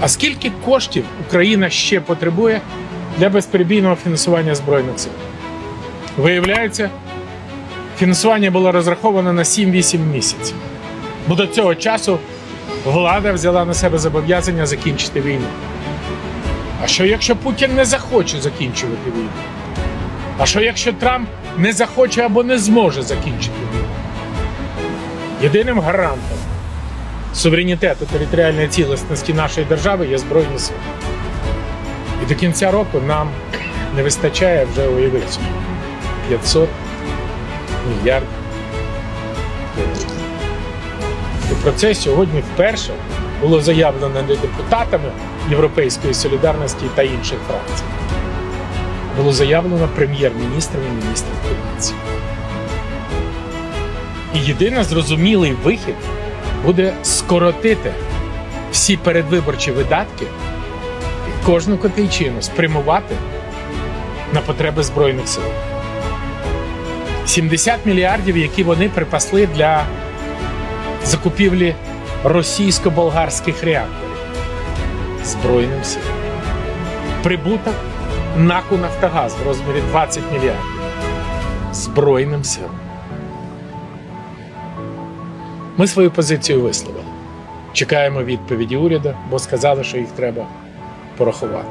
А скільки коштів Україна ще потребує для безперебійного фінансування Збройних сил? Виявляється, фінансування було розраховано на 7-8 місяців. Бо до цього часу влада взяла на себе зобов'язання закінчити війну. А що якщо Путін не захоче закінчувати війну? А що якщо Трамп не захоче або не зможе закінчити війну? Єдиним гарантом суверенітету територіальної цілісності нашої держави є Збройні сили. І до кінця року нам не вистачає вже уявити 500 мільярдів. І про це сьогодні вперше було заявлено не депутатами Європейської солідарності та інших фракцій. Було заявлено прем'єр-міністром і міністром фінансів. І єдиний зрозумілий вихід буде скоротити всі передвиборчі видатки і кожну копійчину спрямувати на потреби Збройних сил. 70 мільярдів, які вони припасли для закупівлі російсько-болгарських реакторів Збройним силам. Прибуток НАКу Нафтогаз в розмірі 20 мільярдів Збройним силам. Ми свою позицію висловили. Чекаємо відповіді уряду, бо сказали, що їх треба порахувати.